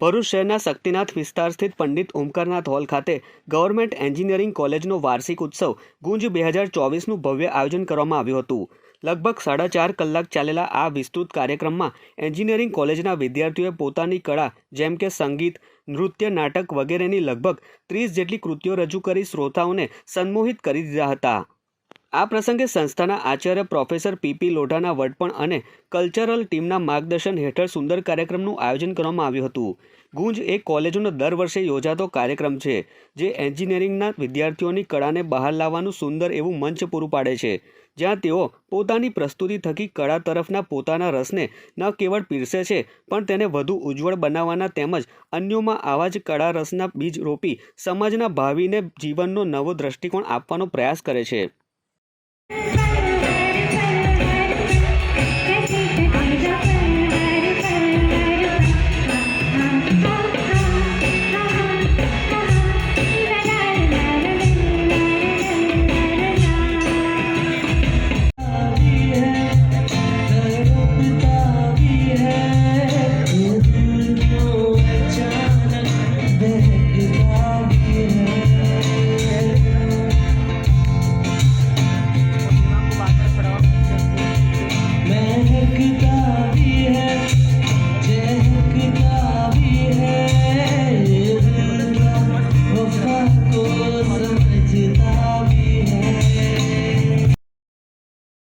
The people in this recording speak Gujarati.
ભરૂચ શહેરના શક્તિનાથ વિસ્તાર સ્થિત પંડિત ઓમકારનાથ હોલ ખાતે ગવર્મેન્ટ એન્જિનિયરિંગ કોલેજનો વાર્ષિક ઉત્સવ ગુંજ બે હજાર ચોવીસનું ભવ્ય આયોજન કરવામાં આવ્યું હતું. લગભગ સાડા ચાર કલાક ચાલેલા આ વિસ્તૃત કાર્યક્રમમાં એન્જિનિયરિંગ કોલેજના વિદ્યાર્થીઓએ પોતાની કળા જેમ કે સંગીત, નૃત્ય, નાટક વગેરેની લગભગ ત્રીસ જેટલી કૃતિઓ રજૂ કરી શ્રોતાઓને સંમોહિત કરી દીધા હતા. આ પ્રસંગે સંસ્થાના આચાર્ય પ્રોફેસર પીપી લોઢાના વડપણ અને કલ્ચરલ ટીમના માર્ગદર્શન હેઠળ સુંદર કાર્યક્રમનું આયોજન કરવામાં આવ્યું હતું. ગુંજ એ કોલેજોનો દર વર્ષે યોજાતો કાર્યક્રમ છે, જે એન્જિનિયરિંગના વિદ્યાર્થીઓની કળાને બહાર લાવવાનું સુંદર એવું મંચ પૂરું પાડે છે. જ્યાં તેઓ પોતાની પ્રસ્તુતિ થકી કળા તરફના પોતાના રસને ન કેવળ પીરસે છે, પણ તેને વધુ ઉજ્જવળ બનાવવાના તેમજ અન્યોમાં આવા જ કળા રસના બીજ રોપી સમાજના ભાવિને જીવનનો નવો દ્રષ્ટિકોણ આપવાનો પ્રયાસ કરે છે. Yeah.